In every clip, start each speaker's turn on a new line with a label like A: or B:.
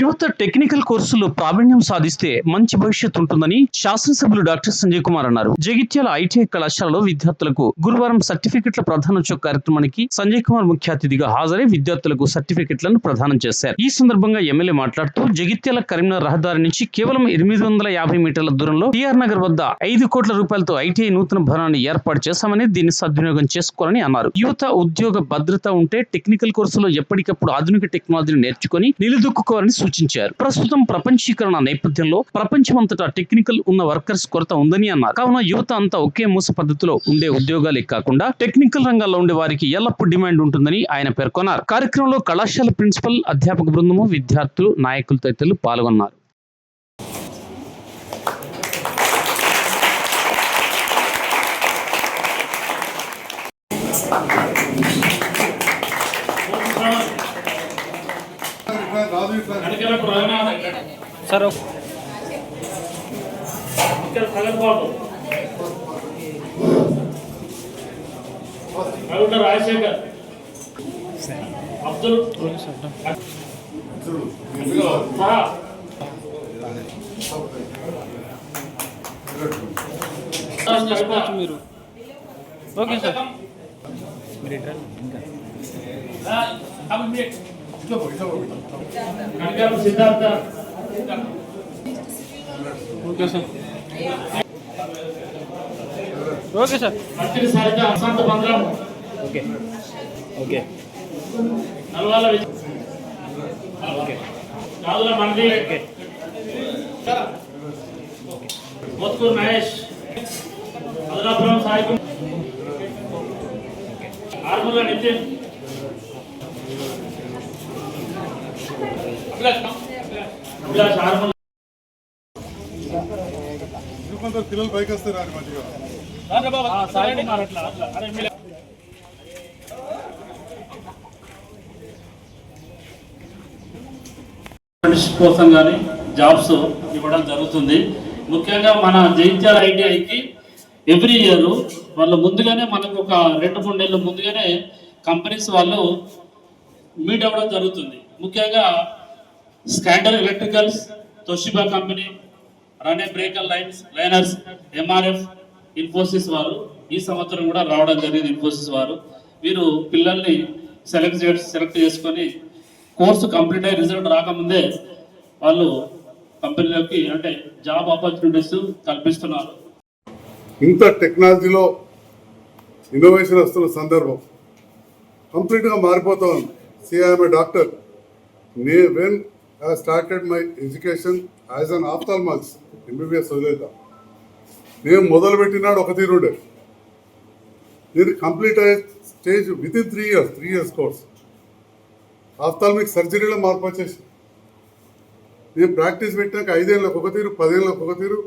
A: యువత టెక్నికల్ కోర్సుల్లో ప్రావీణ్యం సాధిస్తే మంచి భవిష్యత్తు ఉంటుందని శాసనసభ్యులు డాక్టర్ సంజయ్ కుమార్ అన్నారు. జగిత్యాల ఐటీఐ కళాశాలలో విద్యార్థులకు గురువారం సర్టిఫికెట్ల ప్రధానోత్సవ కార్యక్రమానికి సంజయ్ కుమార్ ముఖ్య అతిథిగా హాజరై విద్యార్థులకు సర్టిఫికెట్లను ప్రదానం చేశారు. ఈ సందర్భంగా ఎమ్మెల్యే మాట్లాడుతూ జగిత్యాల కరీంనగర్ రహదారి నుంచి కేవలం ఎనిమిది వందల యాభై మీటర్ల దూరంలో టిఆర్ నగర్ వద్ద ఐదు కోట్ల రూపాయలతో ఐటీఐ నూతన భవనాన్ని ఏర్పాటు చేశామని దీన్ని సద్వినియోగం చేసుకోవాలని అన్నారు. యువత ఉద్యోగ భద్రత ఉంటే టెక్నికల్ కోర్సులో ఎప్పటికప్పుడు ఆధునిక టెక్నాలజీని నేర్చుకుని నిలుదొక్కుకోవాలని సూచించారు. ప్రస్తుతం ప్రపంచీకరణ నేపథ్యంలో ప్రపంచమంతటా టెక్నికల్ ఉన్న వర్కర్స్ కొరత ఉందని అన్నారు. కావున యువత అంతా ఒకే మూస పద్ధతిలో ఉండే ఉద్యోగాలే కాకుండా టెక్నికల్ రంగాల్లో ఉండే వారికి ఎల్లప్పుడూ డిమాండ్ ఉంటుందని ఆయన పేర్కొన్నారు. కార్యక్రమంలో కళాశాల ప్రిన్సిపల్ అధ్యాపక బృందము విద్యార్థులు నాయకులు తదితరులు పాల్గొన్నారు.
B: Thank you.
C: సరే
B: ఇక్కడ కలగబాబు అరుణ రాజశేఖర్. అబ్దుల్
C: మీరు. Okay sir. మీరు ఇంకా
B: Kanakala Siddhartha
C: okay sir okay sir
B: Mantri Sarika అసంత మంత్రం
C: okay okay
B: Nalwala Vijay
C: okay
B: రాజుల మంది
C: ఓకే
B: మోత్కూరు మహేష్ మధురాపురం సాయికు ఆర్ముల నితిన్
D: పిల్లలు పైకి వస్తారు
B: ఆ, అట్లా కోసం కానీ జాబ్స్ ఇవ్వడం జరుగుతుంది. ముఖ్యంగా మన జైత్యాల ఐటీఐకి ఎవ్రీ ఇయర్ వాళ్ళు ముందుగానే మనకు ఒక రెండు మూడు నెలలు ముందుగానే కంపెనీస్ వాళ్ళు మీట్ అవ్వడం జరుగుతుంది. ముఖ్యంగా Schneider electricals Toshiba company Rane breaker lines liners MRF Infosys వారు ఈ సంవత్సరం కూడా రావడం జరిగింది ఇన్ఫోసిస్ వారు. వీరు పిల్లల్ని సెలెక్ట్ సెలెక్ట్ చేసుకొని కోర్సు కంప్లీట్ అయ్యి రిజల్ట్ రాకముందే వాళ్ళు కంపెనీలోకి అంటే జాబ్ ఆపర్చునిటీస్ కల్పిస్తున్నారు.
D: ఇంత టెక్నాలజీలో ఇన్నోవేషన్ వస్తున్న సందర్భం కంప్లీట్గా మారిపోతా ఉంది. సిఐఎంఏ డాక్టర్ నే when I started my education as an ophthalmologist MBBS వదిలేద్దాం నేను మొదలుపెట్టినాడు ఒక తీరుండే. నేను కంప్లీట్ అయ్యే stage with in three years three years course ophthalmic సర్జరీలో మార్పు వచ్చేసి. నేను ప్రాక్టీస్ పెట్టినాక ఐదేళ్ళకి ఒక తీరు పదేళ్ళకి ఒక తీరు.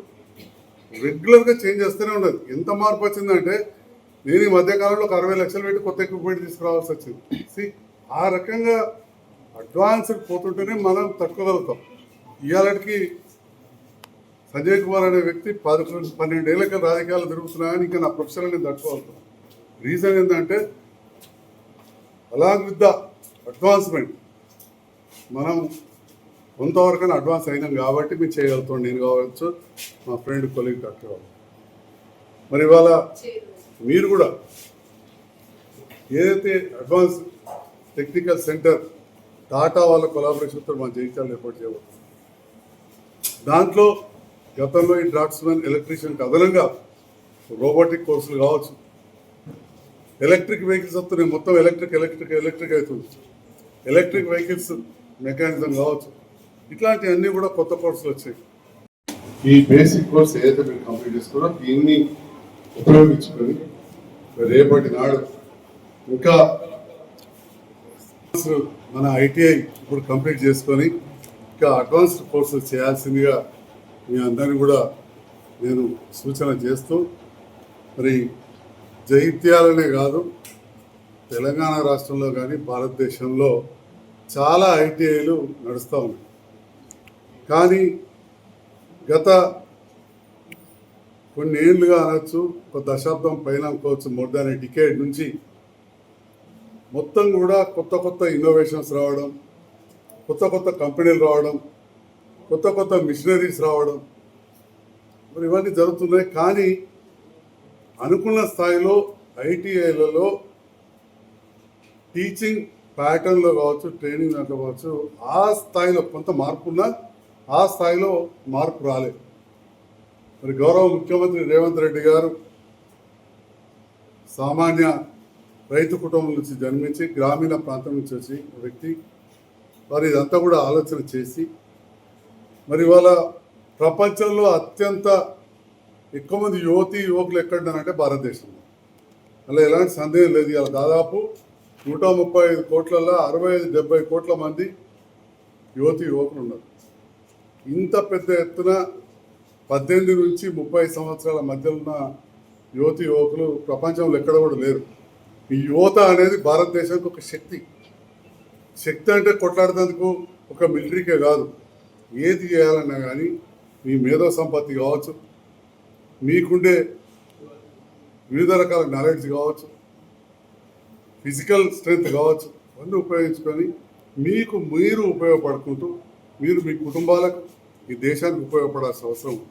D: రెగ్యులర్గా చేంజ్ చేస్తూనే ఉండదు. ఎంత మార్పు వచ్చిందంటే నేను ఈ మధ్యకాలంలో ఒక అరవై లక్షలు పెట్టి కొత్త ఎక్విప్మెంట్ తీసుకురావాల్సి వచ్చింది. సి ఆ రకంగా అడ్వాన్స్డ్ పోతుంటేనే మనం తట్టుకోగలుగుతాం. ఇవాళకి సంజయ్ కుమార్ అనే వ్యక్తి పదకొండు పన్నెండేళ్ళకి రాజకీయాలు తిరుగుతున్నాయని ఇంకా నా ప్రొఫెషన్ నేను తట్టుకోగలుగుతాను రీజన్ ఏంటంటే అలాంగ్ విత్ ద అడ్వాన్స్మెంట్. మనం కొంతవరకైనా అడ్వాన్స్ అయినాం కాబట్టి మేము చేయగలుగుతాం నేను కావచ్చు మా ఫ్రెండ్ కొలీగ్ డాక్టర్ మరి ఇవాళ మీరు కూడా ఏదైతే అడ్వాన్స్ టెక్నికల్ సెంటర్ టాటా వాళ్ళ కొలాబరేషన్తో మనం జయించాలని ఏర్పాటు చేయబోతున్నాం. దాంట్లో గతంలో ఈ డ్రాఫ్ట్స్మెన్ ఎలక్ట్రీషియన్కి అదనంగా రోబోటిక్ కోర్సులు కావచ్చు. ఎలక్ట్రిక్ వెహికల్స్ వస్తున్నాయి మొత్తం ఎలక్ట్రిక్ ఎలక్ట్రిక్ ఎలక్ట్రిక్ అవుతుంది. ఎలక్ట్రిక్ వెహికల్స్ మెకానిజం కావచ్చు. ఇట్లాంటివన్నీ కూడా కొత్త కోర్సులు వచ్చాయి. ఈ బేసిక్ కోర్స్ ఏదైతే మీరు కంప్లీట్ చేసుకున్నారో దీన్ని ఉపయోగించుకొని రేపటి నాడు ఇంకా మన ఐటీఐ ఇప్పుడు కంప్లీట్ చేసుకొని ఇంకా అడ్వాన్స్డ్ కోర్సులు చేయాల్సిందిగా మీ అందరినీ కూడా నేను సూచన చేస్తూ మరి జైత్యాలనే కాదు తెలంగాణ రాష్ట్రంలో కానీ భారతదేశంలో చాలా ఐటీఐలు నడుస్తూ ఉన్నాయి. కానీ గత కొన్ని ఏళ్ళుగా అనొచ్చు ఒక దశాబ్దం పైన అనుకోవచ్చు మోర్ దాన్ డికేడ్ నుంచి మొత్తం కూడా కొత్త కొత్త ఇన్నోవేషన్స్ రావడం కొత్త కొత్త కంపెనీలు రావడం కొత్త కొత్త మిషనరీస్ రావడం. మరి ఇవన్నీ జరుగుతున్నాయి. కానీ అనుకున్న స్థాయిలో ఐటీఐలలో టీచింగ్ ప్యాటర్న్లో కావచ్చు ట్రైనింగ్ దాంట్లో కావచ్చు ఆ స్థాయిలో కొంత మార్పు ఉన్నా ఆ స్థాయిలో మార్పు రాలేదు మరి గౌరవ ముఖ్యమంత్రి రేవంత్ రెడ్డి గారు సామాన్య రైతు కుటుంబం నుంచి జన్మించి గ్రామీణ ప్రాంతం నుంచి వచ్చి వ్యక్తి. మరి ఇదంతా కూడా ఆలోచన చేసి మరి ఇవాళ ప్రపంచంలో అత్యంత ఎక్కువ మంది యువతి యువకులు ఎక్కడున్నారంటే భారతదేశంలో. అలా ఎలాంటి సందేహం లేదు. ఇవాళ దాదాపు నూట ముప్పై ఐదు కోట్లలో అరవై ఐదు డెబ్బై కోట్ల మంది యువతి యువకులు ఉన్నారు. ఇంత పెద్ద ఎత్తున పద్దెనిమిది నుంచి ముప్పై సంవత్సరాల మధ్యలో ఉన్న యువతి యువకులు ప్రపంచంలో ఎక్కడ కూడా లేరు. ఈ యువత అనేది భారతదేశానికి ఒక శక్తి. శక్తి అంటే కొట్లాడేందుకు ఒక మిలిటరీకే కాదు. ఏది చేయాలన్నా కానీ మీ మేధో సంపత్తి కావచ్చు మీకుండే వివిధ రకాల నాలెడ్జ్ కావచ్చు ఫిజికల్ స్ట్రెంగ్త్ కావచ్చు అన్నీ ఉపయోగించుకొని మీకు మీరు ఉపయోగపడుకుంటూ మీరు మీ కుటుంబాలకు ఈ దేశానికి ఉపయోగపడాల్సిన అవసరం